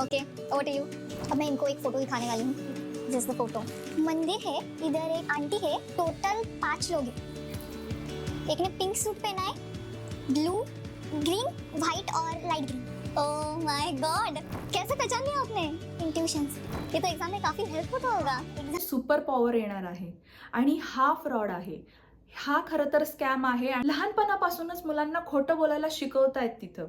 Okay over to you अब मैं इनको एक फोटो दिखाने वाली हूँ. जिस द फोटो मंदिर है इधर एक आंटी है टोटल पांच लोग हैं. एक ने पिंक सूट पहना है ब्लू ग्रीन वाइट और light green oh my god कैसे पहचान लिया आपने इंट्यूशंस ये तो एग्जाम में काफी हेल्प होता होगा. सुपर पॉवर येणार आहे. आणि हा फ्रॉड आहे. हा खरं तर स्कॅम आहे. आणि लहानपणापासूनच मुलांना खोटं बोलायला शिकवतायत तिथं.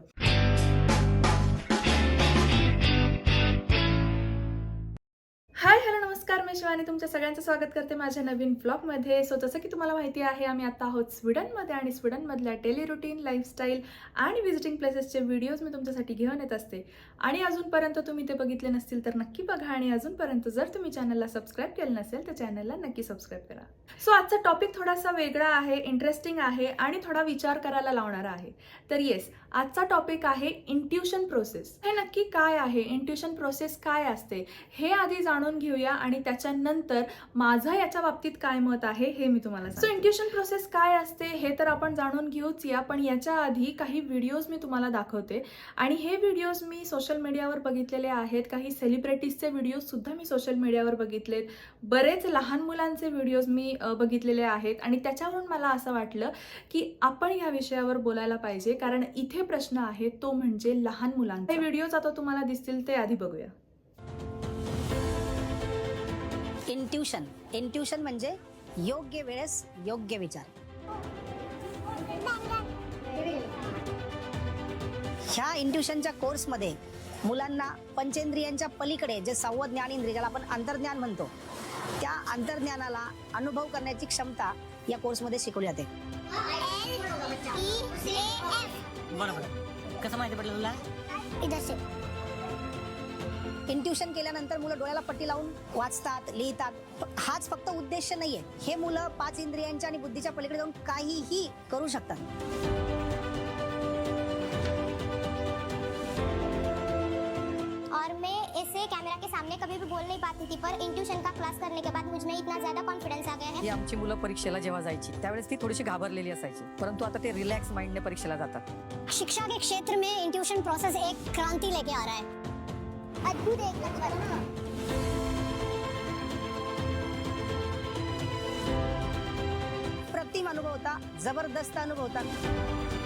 हाय हॅलो नमस्कार मी शिवानी. तुमच्या सगळ्यांचं स्वागत करते माझ्या नवीन ब्लॉगमध्ये सो जसं की तुम्हाला माहिती आहे आम्ही आता आहोत स्वीडनमध्ये आणि स्वीडनमधल्या डेली रुटीन लाईफस्टाईल आणि व्हिजिटिंग प्लेसेसचे व्हिडिओज मी तुमच्यासाठी घेऊन येत असते. आणि अजूनपर्यंत तुम्ही ते बघितले नसतील तर नक्की बघा आणि अजूनपर्यंत जर तुम्ही चॅनलला सबस्क्राईब केलं नसेल तर चॅनलला नक्की सबस्क्राईब करा. सो आजचा टॉपिक थोडासा वेगळा आहे इंटरेस्टिंग आहे आणि थोडा विचार करायला लावणारा आहे. तर येस आजचा टॉपिक आहे इंट्युशन प्रोसेस हे नक्की काय आहे? इंट्युशन प्रोसेस काय असते? हे आधी जाणून घेऊया आणि त्याच्यानंतर माझं याच्या बाबतीत काय मत आहे हे मी तुम्हाला सो इंट्युशन प्रोसेस काय असते हे तर आपण जाणून घेऊच या पण याच्या आधी काही व्हिडिओज मी तुम्हाला दाखवते. आणि हे व्हिडिओज मी सोशल मीडियावर बघितलेले आहेत. काही सेलिब्रिटीजचे व्हिडिओज सुद्धा मी सोशल मीडियावर बघितलेत. बरेच लहान मुलांचे व्हिडिओज मी बघितलेले आहेत. आणि त्याच्यावरून मला असं वाटलं की आपण या विषयावर बोलायला पाहिजे कारण इथे प्रश्न आहे तो म्हणजे लहान मुलांचा. हे व्हिडिओज आता तुम्हाला दिसतील ते आधी बघूया. इंट्युशन इंट्युशन म्हणजे योग्य वेळेस योग्य विचार. ह्या इंट्युशनच्या कोर्समध्ये मुलांना पंचेंद्रियांच्या पलीकडे जे ज्ञानेंद्रिय ज्याला आपण अंतर्ज्ञान म्हणतो त्या अंतर्ज्ञानाला अनुभव करण्याची क्षमता या कोर्समध्ये शिकवली जाते. बरोबर कसं माहिती पडलं तुला? इधर से इंट्युशन केल्यानंतर मुलं डोळ्याला पट्टी लावून वाचतात लिहितात. हाच फक्त उद्देश नाहीये. हे मुलं पाच इंद्रियांच्या आणि बुद्धीच्या पलीकडे जाऊन काहीही करू शकतात. और मैं ऐसे कैमरा के सामने कभी भी बोल नहीं पाती थी पर इंट्यूशन का क्लास करने के बाद मुझ में इतना ज्यादा कॉन्फिडेंस आ गया ही। आमची मुलं परीक्षेला जेव्हा जायची त्यावेळेस ती थोडीशी घाबरलेली असायची. परंतु आता ते रिलॅक्स माइंडने परीक्षेला जातात. शिक्षा के क्षेत्र में इंट्यूशन प्रोसेस एक क्रांति लेके आ रहा है। अद्भुत एक नंबर प्रतिम अनुभव होता जबरदस्त अनुभव होता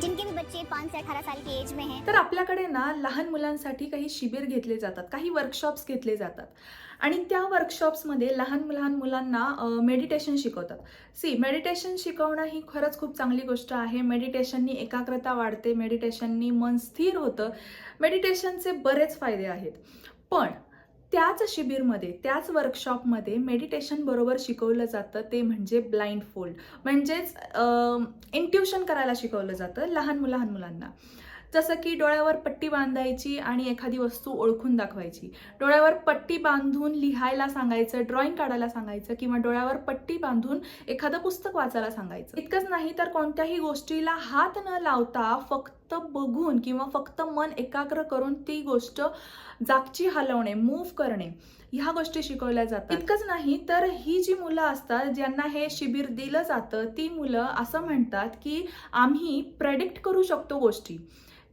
जिनके भी बच्चे पाँच से अठारह साल की एज में हैं। तर आपल्याकडे ना लहान मुलांसाठी काही शिबिर घेतले जातात काही वर्कशॉप्स घेतले जातात. आणि त्या वर्कशॉप्समध्ये लहान लहान मुलांना मेडिटेशन शिकवतात. सी मेडिटेशन शिकवणं ही खरंच खूप चांगली गोष्ट आहे. मेडिटेशननी एकाग्रता वाढते मेडिटेशननी मन स्थिर होतं. मेडिटेशनचे बरेच फायदे आहेत. पण त्याच शिबिरमध्ये त्याच वर्कशॉपमध्ये मेडिटेशन बरोबर शिकवलं जातं ते म्हणजे ब्लाइंड फोल्ड म्हणजेच इंट्युशन करायला शिकवलं जातं लहान लहान मुलांना. जसं की डोळ्यावर पट्टी बांधायची आणि एखादी वस्तू ओळखून दाखवायची. डोळ्यावर पट्टी बांधून लिहायला सांगायचं ड्रॉइंग काढायला सांगायचं किंवा डोळ्यावर पट्टी बांधून एखादं पुस्तक वाचायला सांगायचं. इतकंच नाही तर कोणत्याही गोष्टीला हात न लावता फक्त फक्त बघून किंवा फक्त मन एकाग्र करून ती गोष्ट जागची हलवणे मूव्ह करणे ह्या गोष्टी शिकवल्या जातात. इतकंच नाही तर ही जी मुलं असतात ज्यांना हे शिबिर दिलं जातं ती मुलं असं म्हणतात की आम्ही प्रेडिक्ट करू शकतो गोष्टी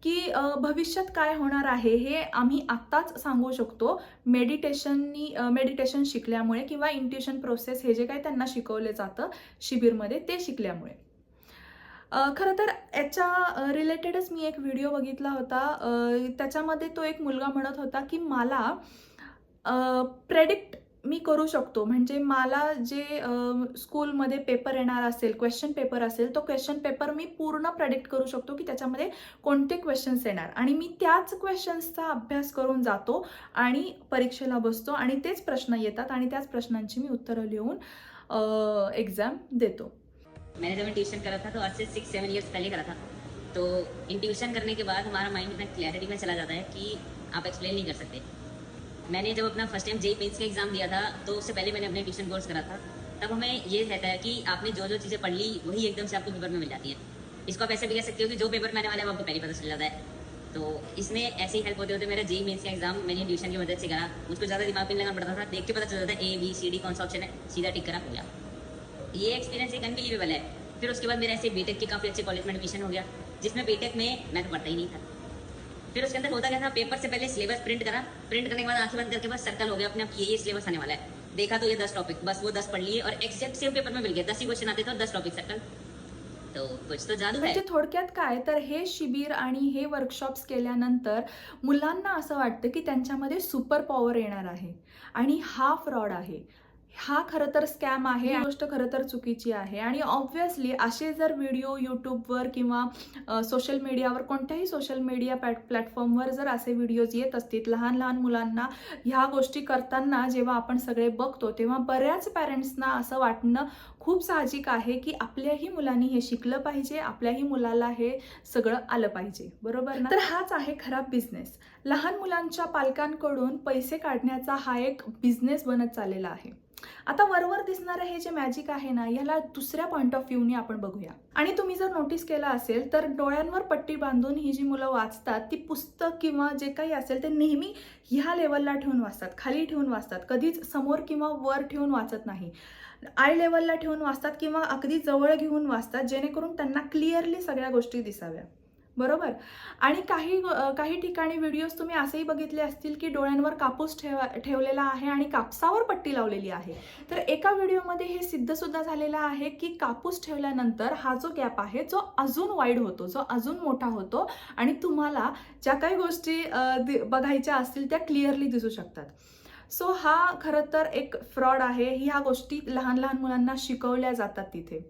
की भविष्यात काय होणार आहे हे आम्ही आत्ताच सांगू शकतो. मेडिटेशननी मेडिटेशन शिकल्यामुळे किंवा इंट्युशन प्रोसेस हे जे काही त्यांना शिकवले जातं शिबिरमध्ये ते शिकल्यामुळे. खरं तर याच्या रिलेटेडच मी एक व्हिडिओ बघितला होता. त्याच्यामध्ये तो एक मुलगा म्हणत होता की मला प्रेडिक्ट मी करू शकतो. म्हणजे मला जे स्कूलमध्ये पेपर येणार असेल क्वेश्चन पेपर असेल तो क्वेश्चन पेपर मी पूर्ण प्रेडिक्ट करू शकतो की त्याच्यामध्ये कोणते क्वेश्चन्स येणार. आणि मी त्याच क्वेश्चन्सचा अभ्यास करून जातो आणि परीक्षेला बसतो आणि तेच प्रश्न येतात आणि त्याच प्रश्नांची मी उत्तरं लिहून एक्झाम देतो. मैंने जब ट्यूशन करा था तो आज से सिक्स सेवन ईयर्स पहले करा था। तो इन ट्यूशन करने के बाद हमारा माइंड इतना क्लैरिटी में चला जाता है कि आप एक्सप्लेन नहीं कर सकते। मैंने जब अपना फ़र्स्ट टाइम जेई मेंस का एग्ज़ाम दिया था तो उससे पहले मैंने अपने ट्यूशन कोर्स करा था। तब हमें ये रहता है कि आपने जो जो चीज़ें पढ़ ली, वही एकदम से आपको पेपर में मिल जाती है। इसको आप ऐसे भी कह सकते हो कि जो पेपर मैंने वाला, वो आपको पहले पता चल जाता है। तो इसमें ऐसे ही हेल्प होते होते मेरा जेई मेंस का एग्ज़ाम मैंने ट्यूशन की मदद से करा। मुझको ज़्यादा दिमाग नहीं लगाना पड़ता था। देख के पता चल जाता है ए बी सी डी कौन सा ऑप्शन है। सीधा टिक करा, हो गया। ये एक्सपीरियंस एक अनबिलीवेबल है। फिर उसके बाद मेरा ऐसे बीटेक के काफ़ी अच्छे कॉलेज में एडमिशन हो गया, जिसमें बीटेक में मैं तो पढ़ता ही नहीं था। फिर उसके अंदर होता क्या था पेपर से पहले सिलेबस प्रिंट करा प्रिंट करने के बाद आँखें बंद करके बस सर्कल हो गया, अपने आप ये ये सिलेबस आने वाला है। देखा तो ये दस टॉपिक बस वो दस पढ़ लिए और एक्सेप्ट सेम पेपर में मिल गया, दस ही क्वेश्चन आते थे और दस टॉपिक सर्कल तो कुछ तो म्हणजे थोडक्यात काय? तर हे शिबिर आणि हे वर्कशॉप्स केल्यानंतर मुलांना असं वाटतं की त्यांच्यामध्ये सुपर पॉवर येणार आहे आणि हा फ्रॉड आहे. हा खरं तर स्कॅम आहे ही गोष्ट खरं तर चुकीची आहे. आणि ऑब्व्हियसली असे जर व्हिडिओ यूट्यूबवर किंवा सोशल मीडियावर कोणत्याही सोशल मीडिया प्लॅट प्लॅटफॉर्मवर जर असे व्हिडिओज येत असतील लहान लहान मुलांना ह्या गोष्टी करताना जेव्हा आपण सगळे बघतो तेव्हा बऱ्याच पॅरेंट्सना असं वाटणं खूप साहजिक आहे की आपल्याही मुलांनी हे शिकलं पाहिजे आपल्याही मुलाला हे सगळं आलं पाहिजे. बरोबर ना? तर हाच आहे खराब बिझनेस लहान मुलांच्या पालकांकडून पैसे काढण्याचा हा एक बिझनेस बनत चाललेला आहे. आता वरवर दिसणारं हे जे मॅजिक आहे ना याला दुसऱ्या पॉईंट ऑफ व्ह्यूनी आपण बघूया. आणि तुम्ही जर नोटीस केलं असेल तर डोळ्यांवर पट्टी बांधून ही जी मुलं वाचतात ती पुस्तक किंवा जे काही असेल ते नेहमी ह्या लेवलला ठेवून वाचतात. खाली ठेवून वाचतात. कधीच समोर किंवा वर ठेवून वाचत नाही. आय लेवलला ठेवून वाचतात किंवा अगदी जवळ घेऊन वाचतात जेणेकरून त्यांना क्लिअरली सगळ्या गोष्टी दिसाव्या. बरोबर? आणि काही काही ठिकाणी व्हिडिओज तुम्ही असेही बघितले असतील की डोळ्यांवर कापूस ठेवा ठेवलेला आहे आणि कापसावर पट्टी लावलेली आहे. तर एका व्हिडिओमध्ये हे सिद्ध सुद्धा झालेलं आहे की कापूस ठेवल्यानंतर हा जो गॅप आहे जो अजून वाईड होतो जो अजून मोठा होतो आणि तुम्हाला ज्या काही गोष्टी बघायच्या असतील त्या क्लिअरली दिसू शकतात. सो हा खरं तर एक फ्रॉड आहे. ह्या गोष्टी लहान लहान मुलांना शिकवल्या जातात तिथे.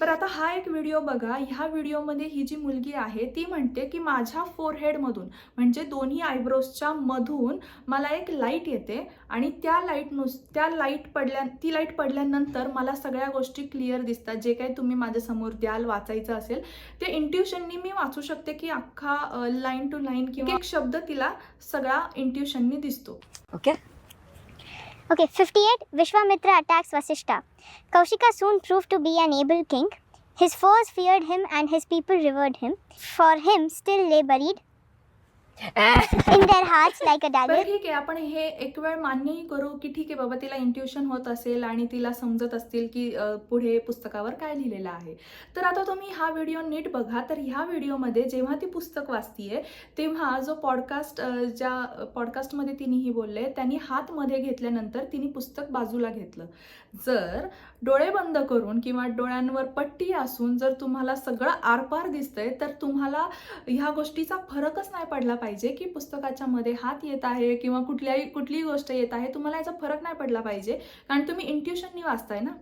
तर आता हा एक व्हिडिओ बघा. ह्या व्हिडिओमध्ये ही जी मुलगी आहे ती म्हणते की माझ्या फोरहेडमधून म्हणजे दोन्ही आयब्रोजच्या मधून मला एक लाइट येते आणि त्या लाइट नुस त्या लाइट पडल्या ती लाइट पडल्यानंतर मला सगळ्या गोष्टी क्लिअर दिसतात. जे काही तुम्ही माझ्यासमोर द्याल वाचायचं असेल ते इंट्युशननी मी वाचू शकते की अख्खा लाईन टू लाईन किंवा एक शब्द तिला सगळा इंट्युशननी दिसतो. Okay Okay, 58 Vishwamitra attacks Vasishta. Kaushika soon proved to be an able king. His foes feared him and his people revered him. For him still lay buried ठीक आहे. आपण हे एक वेळ मान्यही करू की ठीक आहे बाबा तिला इंट्युशन होत असेल आणि तिला समजत असतील की अ, पुढे पुस्तकावर काय लिहिलेलं आहे. तर आता तुम्ही हा व्हिडिओ नीट बघा. तर ह्या व्हिडिओमध्ये जेव्हा ती पुस्तक वाचतीये तेव्हा जो पॉडकास्ट ज्या पॉडकास्टमध्ये तिने ही बोलले त्यांनी हात मध्ये घेतल्यानंतर तिने पुस्तक बाजूला घेतलं. जर डोळे बंद करून किंवा डोळ्यांवर पट्टी असून जर तुम्हाला सगळं आरपार दिसतंय तर तुम्हाला ह्या गोष्टीचा फरकच नाही पडला पाहिजे की पुस्तकाच्या मध्ये हात येत आहे किंवा कुठल्याही कुठलीही गोष्ट येत आहे. तुम्हाला याचा फरक नाही पडला पाहिजे कारण तुम्ही इंट्युशननी वाचताय ना.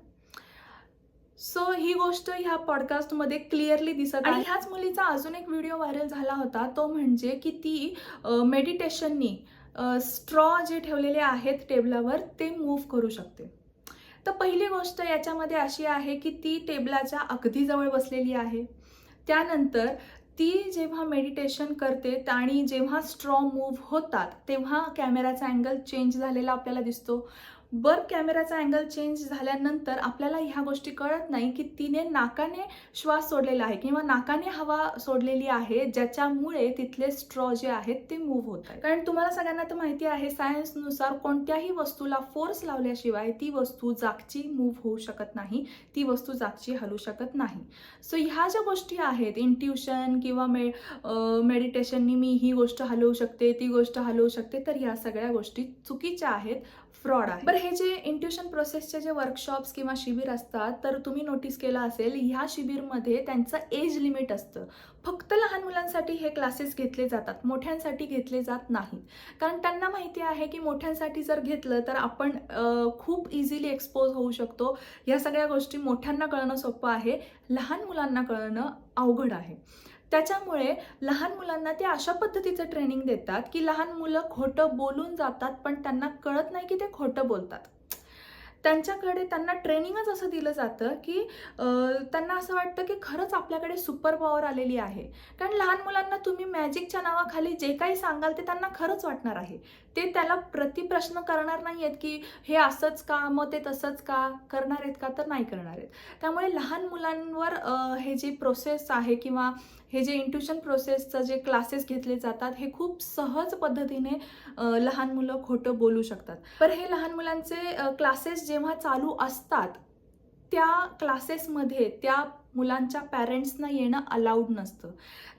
सो ही गोष्ट ह्या पॉडकास्टमध्ये क्लिअरली दिसत आणि ह्याच मुलीचा अजून एक व्हिडिओ व्हायरल झाला होता. तो म्हणजे की ती मेडिटेशननी स्ट्रॉ जे ठेवलेले आहेत टेबलावर ते मूव्ह करू शकते. तर पहिली गोष्ट याच्यामध्ये अशी आहे की ती टेबलाच्या अगदी जवळ बसलेली आहे. त्यानंतर ती जेव्हा मेडिटेशन करते आणि जेव्हा स्ट्रॉ मूव्ह होतात तेव्हा कॅमेराचा अँगल चेंज झालेला आपल्याला दिसतो. बर कॅमेराचा अँगल चेंज झाल्यानंतर आपल्याला ह्या गोष्टी कळत नाही की तिने नाकाने श्वास सोडलेला आहे किंवा नाकाने हवा सोडलेली आहे ज्याच्यामुळे तिथले स्ट्रॉ जे आहेत ते मूव्ह होत कारण तुम्हाला सगळ्यांना तर माहिती आहे सायन्सनुसार कोणत्याही वस्तूला फोर्स लावल्याशिवाय ती वस्तू जागची मूव्ह होऊ शकत नाही ती वस्तू जागची हलू शकत नाही. सो ह्या ज्या गोष्टी आहेत इंट्युशन किंवा मे मेडिटेशननी मी ही गोष्ट हलवू शकते ती गोष्ट हलवू शकते तर ह्या सगळ्या गोष्टी चुकीच्या आहेत फ्रॉड आहे बरं हे जे इंट्युशन प्रोसेसचे जे वर्कशॉप्स किंवा शिबिर असतात तर तुम्ही नोटीस केलं असेल ह्या शिबिरमध्ये त्यांचं एज लिमिट असतं. फक्त लहान मुलांसाठी हे क्लासेस घेतले जातात मोठ्यांसाठी घेतले जात नाहीत. कारण त्यांना माहिती आहे की मोठ्यांसाठी जर घेतलं तर आपण खूप इझिली एक्सपोज होऊ शकतो. या सगळ्या गोष्टी मोठ्यांना कळणं सोपं आहे लहान मुलांना कळणं अवघड आहे. त्याच्यामुळे लहान मुलांना ते अशा पद्धतीचं ट्रेनिंग देतात की लहान मुलं खोटं बोलून जातात पण त्यांना कळत नाही की ते खोटं बोलतात. त्यांच्याकडे त्यांना ट्रेनिंगच असं दिलं जातं की त्यांना असं वाटतं की खरंच आपल्याकडे सुपर पॉवर आलेली आहे. कारण लहान मुलांना तुम्ही मॅजिकच्या नावाखाली जे काही सांगाल ते त्यांना खरंच वाटणार आहे. ते त्याला प्रतिप्रश्न करणार नाही आहेत की हे असंच का मग ते तसंच का करणार आहेत का? तर नाही करणार आहेत. त्यामुळे लहान मुलांवर हे जे प्रोसेस आहे किंवा हे जे इंट्युशन प्रोसेसचं जे क्लासेस घेतले जातात हे खूप सहज पद्धतीने लहान मुलं खोटं बोलू शकतात. तर हे लहान मुलांचे क्लासेस जेव्हा चालू असतात त्या क्लासेसमध्ये त्या मुलांच्या पॅरेंट्सना येणं अलाउड नसतं.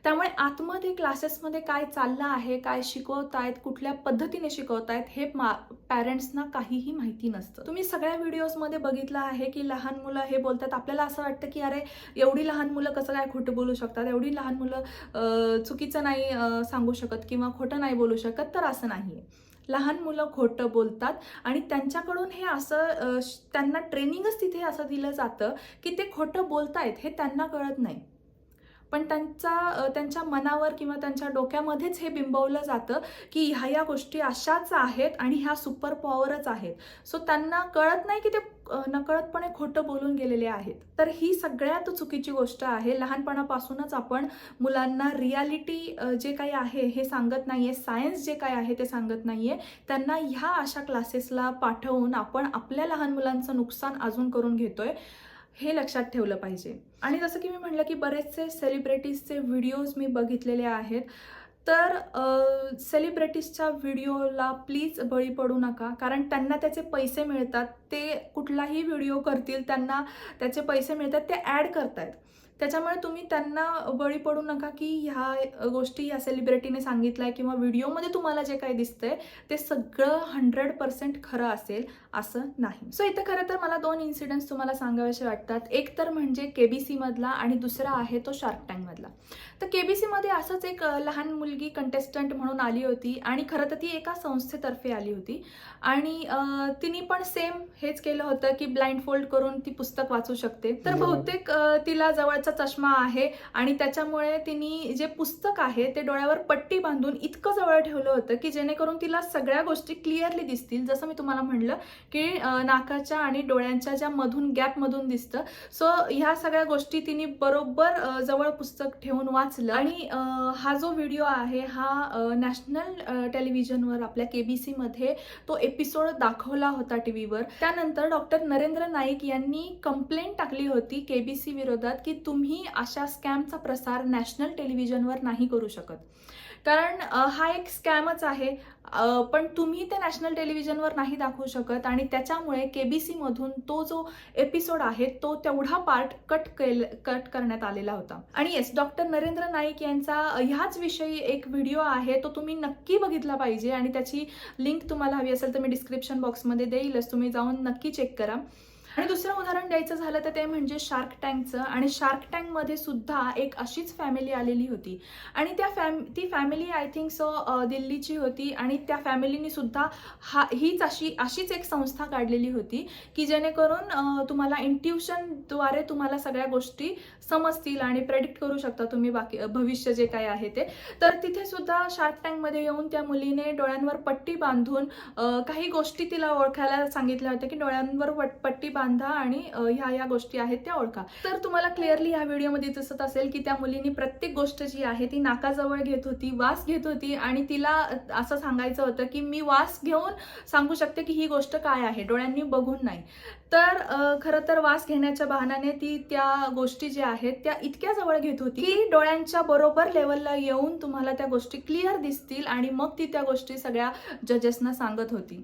त्यामुळे आतमध्ये क्लासेसमध्ये काय चाललं आहे काय शिकवत आहेत कुठल्या पद्धतीने शिकवत आहेत हे मा पॅरेंट्सना काहीही माहिती नसतं. तुम्ही सगळ्या व्हिडिओजमध्ये बघितलं आहे की लहान मुलं हे बोलतात. आपल्याला असं वाटतं की अरे एवढी लहान मुलं कसं काय खोटं बोलू शकतात? एवढी लहान मुलं चुकीचं नाही सांगू शकत किंवा खोटं नाही बोलू शकत तर असं नाही आहे लहान मुलं खोटं बोलतात आणि त्यांच्याकडून हे असं श- त्यांना ट्रेनिंगच तिथे असं दिलं जातं की ते खोटं बोलतायत हे त्यांना कळत नाही. पण त्यांचा त्यांच्या मनावर किंवा त्यांच्या डोक्यामध्येच हे बिंबवलं जातं की ह्या या गोष्टी अशाच आहेत आणि ह्या सुपर पॉवरच आहेत. सो त्यांना कळत नाही की ते नकळतपणे खोटं बोलून गेलेले आहेत. तर ही सगळ्यात चुकीची गोष्ट आहे. लहानपणापासूनच आपण मुलांना रियालिटी जे काही आहे हे सांगत नाही आहे सायन्स जे काय आहे ते सांगत नाही आहे त्यांना ह्या अशा क्लासेसला पाठवून आपण आपल्या लहान मुलांचं नुकसान अजून करून घेतोय हे लक्षात ठेवलं पाहिजे. आणि जसं की मी म्हटलं की बरेचसे सेलिब्रिटीजचे व्हिडिओज मी बघितलेले आहेत. तर सेलिब्रिटीजच्या व्हिडिओला प्लीज बळी पडू नका. कारण त्यांना त्याचे पैसे मिळतात. ते कुठलाही व्हिडिओ करतील त्यांना त्याचे पैसे मिळतात ते ॲड करतायत. त्याच्यामुळे तुम्ही त्यांना बळी पडू नका की ह्या गोष्टी या सेलिब्रिटीने सांगितलं आहे किंवा व्हिडिओमध्ये तुम्हाला जे काही दिसतंय ते सगळं हंड्रेड पर्सेंट खरं असेल असं नाही. सो इथं खरं तर मला दोन इन्सिडेंट्स तुम्हाला सांगावेसे वाटतात. एक तर म्हणजे के बी सीमधला आणि दुसरा आहे तो शार्क टँकमधला तर के बी सीमध्ये असंच एक लहान मुलगी कंटेस्टंट म्हणून आली होती आणि खरं तर ती एका संस्थेतर्फे आली होती. आणि तिने पण सेम हेच केलं होतं की ब्लाइंड फोल्ड करून ती पुस्तक वाचू शकते. तर बहुतेक तिला जवळचा चष्मा आहे आणि त्याच्यामुळे तिने जे पुस्तक आहे ते डोळ्यावर पट्टी बांधून इतकं जवळ ठेवलं होतं की जेणेकरून तिला सगळ्या गोष्टी क्लिअरली दिसतील. जसं मी तुम्हाला म्हणलं की नाकाच्या आणि डोळ्यांच्या ज्या मधून गॅपमधून दिसतं. सो ह्या सगळ्या गोष्टी तिने बरोबर जवळ पुस्तक ठेवून वाचलं. आणि हा जो व्हिडिओ आहे हा नॅशनल टेलिव्हिजनवर आपल्या के बी सीमध्ये तो एपिसोड दाखवला होता टी व्हीवर त्यानंतर डॉक्टर नरेंद्र नाईक यांनी कंप्लेंट टाकली होती के बी सी विरोधात की तू तुम्ही अशा स्कॅमचा प्रसार नॅशनल टेलिव्हिजनवर नाही करू शकत. कारण हा एक स्कॅमच आहे. पण तुम्ही ते नॅशनल टेलिव्हिजनवर नाही दाखवू शकत आणि त्याच्यामुळे के बी सीमधून तो जो एपिसोड आहे तो तेवढा पार्ट कट केल कट करण्यात आलेला होता. आणि येस डॉक्टर नरेंद्र नाईक यांचा ह्याच विषयी एक व्हिडिओ आहे तो तुम्ही नक्की बघितला पाहिजे आणि त्याची लिंक तुम्हाला हवी असेल तर मी डिस्क्रिप्शन बॉक्समध्ये देईलच. तुम्ही जाऊन नक्की चेक करा. आणि दुसरं उदाहरण द्यायचं झालं तर ते म्हणजे शार्क टँकचं. आणि शार्क टँकमध्ये सुद्धा एक अशीच फॅमिली आलेली होती. आणि त्या फॅम ती फॅमिली आय थिंक सो दिल्लीची होती. आणि त्या फॅमिलीनी सुद्धा हा हीच अशी अशीच एक संस्था काढलेली होती की जेणेकरून तुम्हाला इंट्युशनद्वारे तुम्हाला सगळ्या गोष्टी समजतील आणि प्रेडिक्ट करू शकता तुम्ही बाकी भविष्य जे काय आहे ते. तर तिथे सुद्धा शार्क टँकमध्ये येऊन त्या मुलीने डोळ्यांवर पट्टी बांधून काही गोष्टी तिला ओळखायला सांगितल्या होत्या की डोळ्यांवर पट्टी पट्टी बांधा आणि ह्या ह्या गोष्टी आहेत त्या ओळखा. तर तुम्हाला क्लिअरली ह्या व्हिडिओमध्ये दिसत असेल की त्या मुलीने प्रत्येक गोष्ट जी आहे ती नाकाजवळ घेत होती वास घेत होती आणि तिला असं सांगायचं होतं की मी वास घेऊन सांगू शकते की ही गोष्ट काय आहे डोळ्यांनी बघून नाही. तर खरं तर वास घेण्याच्या बहानाने ती त्या गोष्टी ज्या आहेत त्या इतक्या जवळ घेत होती की डोळ्यांच्या बरोबर लेवलला येऊन तुम्हाला त्या गोष्टी क्लिअर दिसतील आणि मग ती त्या गोष्टी सगळ्या जजेसना सांगत होती.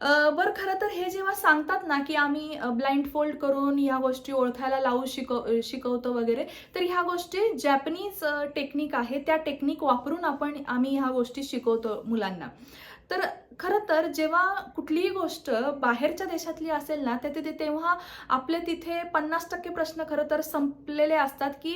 बरं खरं तर हे जेव्हा सांगतात ना की आम्ही ब्लाइंड फोल्ड करून ह्या गोष्टी ओळखायला लावू शिकव शिकवतो वगैरे तर ह्या गोष्टी जॅपनीज टेक्निक आहे. त्या टेक्निक वापरून आपण आम्ही ह्या गोष्टी शिकवतो मुलांना. तर खरं तर जेव्हा कुठलीही गोष्ट बाहेरच्या देशातली असेल ना तर ते तेव्हा आपले तिथे पन्नास टक्के प्रश्न खरं तर संपलेले असतात की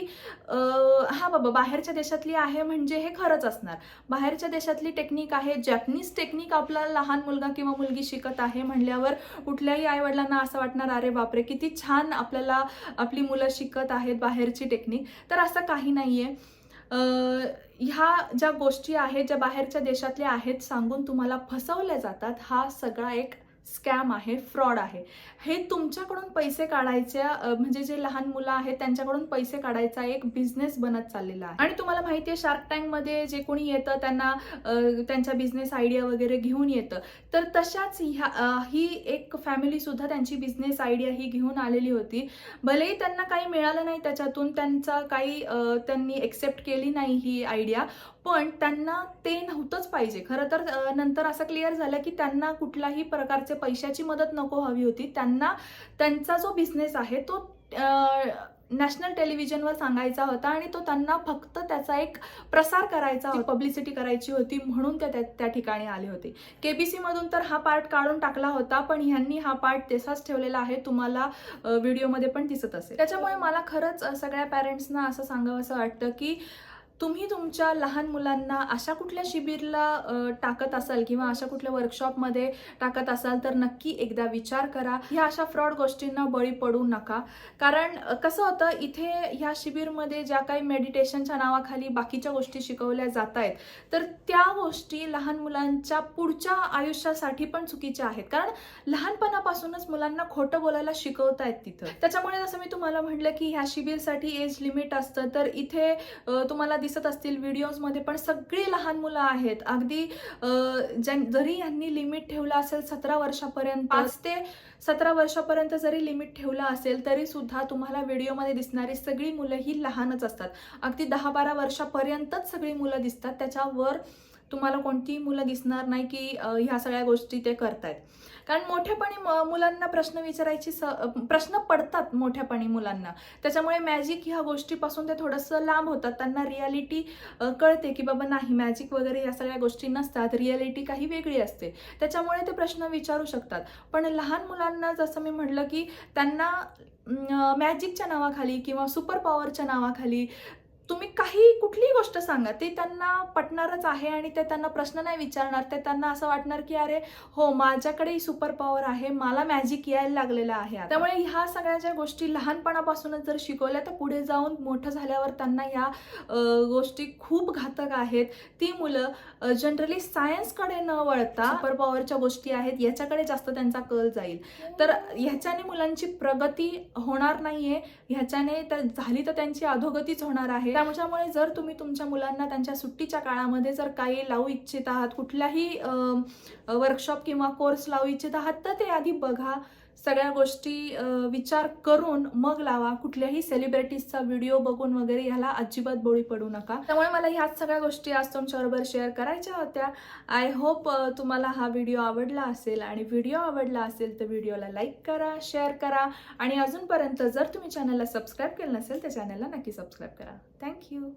हा बाबा बाहेरच्या देशातली आहे म्हणजे हे खरंच असणार. बाहेरच्या देशातली टेक्निक आहे जॅपनीज टेक्निक आपला लहान मुलगा किंवा मुलगी शिकत आहे म्हणल्यावर कुठल्याही आईवडिलांना असं वाटणार अरे बापरे किती छान आपल्याला आपली मुलं शिकत आहेत बाहेरची टेक्निक तर असं काही नाही आहे ह्या ज्या गोष्टी आहेत ज्या बाहेरच्या देशातल्या आहेत सांगून तुम्हाला फसवल्या जातात हा सगळा एक स्कॅम आहे फ्रॉड आहे. हे तुमच्याकडून पैसे काढायच्या म्हणजे जे लहान मुलं आहेत त्यांच्याकडून पैसे काढायचा एक बिझनेस बनत चाललेला आहे. आणि तुम्हाला माहिती आहे शार्क टँकमध्ये जे कोणी येतं त्यांना त्यांच्या बिझनेस आयडिया वगैरे घेऊन येतं. तर तशाच ह्या ही एक फॅमिली सुद्धा त्यांची बिझनेस आयडिया ही घेऊन आलेली होती. भलेही त्यांना काही मिळालं नाही त्याच्यातून त्यांचा काही त्यांनी एक्सेप्ट केली नाही ही आयडिया पण त्यांना ते नव्हतंच पाहिजे. खरं तर नंतर असं क्लिअर झालं की त्यांना कुठलाही प्रकारचा खर्चे पैशाची मदत नको हवी होती त्यांना त्यांचा जो बिझनेस आहे तो नॅशनल टेलिव्हिजनवर सांगायचा होता आणि तो त्यांना फक्त त्याचा एक प्रसार करायचा होता. पब्लिसिटी करायची होती म्हणून ते त्या- त्या ठिकाणी आले होते. केबीसी मधून तर हा पार्ट काढून टाकला होता पण ह्यांनी हा पार्ट तसाच ठेवलेला आहे. तुम्हाला व्हिडिओमध्ये पण दिसत असेल. त्याच्यामुळे मला खरंच सगळ्या पॅरेंट्सना असं सांगावं असं वाटतं की तुम्ही तुमच्या लहान मुलांना अशा कुठल्या शिबिरला टाकत असाल किंवा अशा कुठल्या वर्कशॉपमध्ये टाकत असाल तर नक्की एकदा विचार करा. ह्या अशा फ्रॉड गोष्टींना बळी पडू नका. कारण कसं होतं इथे ह्या शिबिरमध्ये ज्या काही मेडिटेशनच्या नावाखाली बाकीच्या गोष्टी शिकवल्या जात आहेत तर त्या गोष्टी लहान मुलांच्या पुढच्या आयुष्यासाठी पण चुकीच्या आहेत. कारण लहानपणापासूनच मुलांना खोटं बोलायला शिकवतायत तिथं. त्याच्यामुळे जसं मी तुम्हाला म्हटलं की ह्या शिबिरसाठी एज लिमिट असतं तर इथे तुम्हाला दिसत असतील व्हिडिओजमध्ये पण सगळी लहान मुलं आहेत. अगदी जरी यांनी लिमिट ठेवलं असेल सतरा वर्षापर्यंत पाच ते सतरा वर्षापर्यंत जरी लिमिट ठेवलं असेल तरी सुद्धा तुम्हाला व्हिडिओमध्ये दिसणारी सगळी मुलं ही लहानच असतात. अगदी दहा बारा वर्षापर्यंतच सगळी मुलं दिसतात. त्याच्यावर तुम्हाला कोणतीही मुलं दिसणार नाही की ह्या सगळ्या गोष्टी ते करतायत. कारण मोठ्यापणी म- मुलांना प्रश्न विचारायची स प्रश्न पडतात मोठ्यापणी मुलांना. त्याच्यामुळे मॅजिक ह्या गोष्टीपासून ते थोडंसं लांब होतात. त्यांना रियालिटी कळते की बाबा नाही मॅजिक वगैरे या सगळ्या गोष्टी नसतात. रियालिटी काही वेगळी असते. त्याच्यामुळे ते प्रश्न विचारू शकतात. पण लहान मुलांना जसं मी म्हटलं की त्यांना मॅजिकच्या नावाखाली किंवा सुपर पॉवरच्या नावाखाली तुम्ही काही कुठलीही गोष्ट सांगा ते त्यांना पटणारच आहे आणि ते त्यांना प्रश्न नाही विचारणार. ते त्यांना असं वाटणार की अरे हो माझ्याकडेही सुपर पॉवर आहे मला मॅजिक यायला लागलेलं आहे त्यामुळे ह्या सगळ्या ज्या गोष्टी लहानपणापासूनच जर शिकवल्या तर पुढे जाऊन मोठं झाल्यावर त्यांना ह्या गोष्टी खूप घातक आहेत. ती मुलं जनरली सायन्सकडे न वळता सुपर पॉवरच्या गोष्टी आहेत याच्याकडे जास्त त्यांचा कल जाईल. तर ह्याच्याने मुलांची प्रगती होणार नाहीये ह्याच्याने तर झाली तर त्यांची अधोगतीच होणार आहे. त्यामुळे जर तुम्ही तुमच्या मुलांना त्यांच्या सुट्टीच्या काळामध्ये जर काही लावू इच्छित आहात कुठल्याही वर्कशॉप किंवा कोर्स लावू इच्छित आहात तर ते आधी बघा. सगळ्या गोष्टी विचार करून मग लावा. कुठल्याही सेलिब्रिटीजचा व्हिडिओ बघून वगैरे ह्याला अजिबात बोळी पडू नका. त्यामुळे मला ह्याच सगळ्या गोष्टी आज तुमच्याबरोबर शेअर करायच्या होत्या. आय होप तुम्हाला हा व्हिडिओ आवडला असेल आणि व्हिडिओ आवडला असेल तर व्हिडिओला लाईक करा शेअर करा आणि अजूनपर्यंत जर तुम्ही चॅनलला सबस्क्राईब केलं नसेल तर चॅनलला नक्की सबस्क्राईब करा. थँक्यू